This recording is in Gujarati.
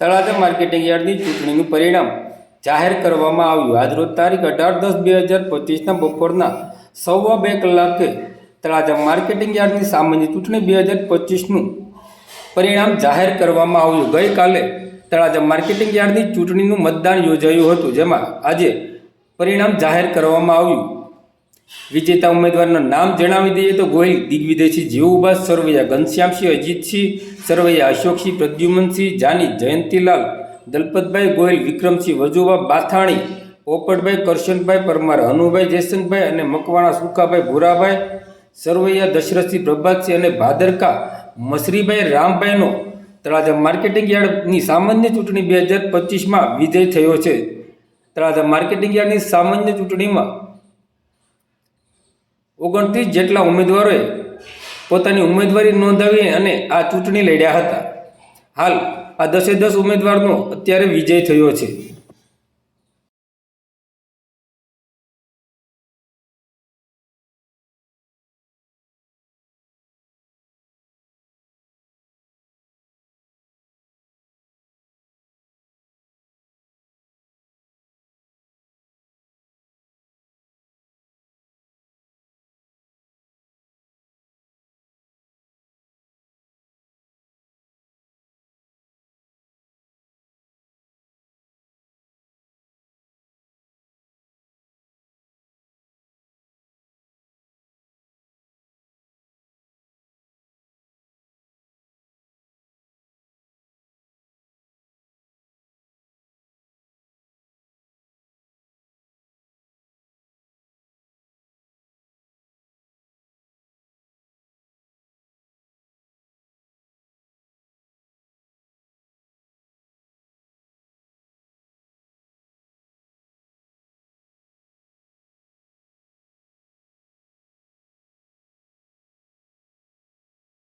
તળાજા માર્કેટિંગ યાર્ડની ચૂંટણીનું પરિણામ જાહેર કરવામાં આવ્યું. આજરોજ તારીખ અઢાર દસ બે હજાર પચીસના બપોરના સવા બે કલાકે તળાજા માર્કેટિંગ યાર્ડની સામાન્ય ચૂંટણી બે હજાર પચીસનું પરિણામ જાહેર કરવામાં આવ્યું. ગઈકાલે તળાજા માર્કેટિંગ યાર્ડની ચૂંટણીનું મતદાન યોજાયું હતું, જેમાં આજે પરિણામ જાહેર કરવામાં આવ્યું. વિજેતા ઉમેદવારના નામ જણાવી દઈએ તો ગોહિલ દિગ્વિજયસિંહ જીવુબા સરવૈયા ઘનશ્યામસિંહ અજીતસિંહ, સરવૈયા અશોકસિંહ, પ્રદ્યુમનસિંહ, જાની જયંતિલાલ, દલપતભાઈ ગોહિલ, વિક્રમસિંહ વજુબા બાથાણી, પોપટભાઈ, કરશનભાઈ પરમાર, હનુભાઈ જયસંતભાઈ અને મકવાણા સુખાભાઈ ભૂરાભાઈ, સરવૈયા દશરથસિંહ પ્રભાતસિંહ અને ભાદરકા મસરીભાઈ રામભાઈનો તળાજા માર્કેટિંગ યાર્ડની સામાન્ય ચૂંટણી બે હજાર પચીસમાં વિજય થયો છે. તળાજા માર્કેટિંગ યાર્ડની સામાન્ય ચૂંટણીમાં ઓગણત્રીસ જેટલા ઉમેદવારોએ પોતાની ઉમેદવારી નોંધાવી અને આ ચૂંટણી લડ્યા હતા. હાલ આ દસે દસ ઉમેદવારનો અત્યારે વિજય થયો છે.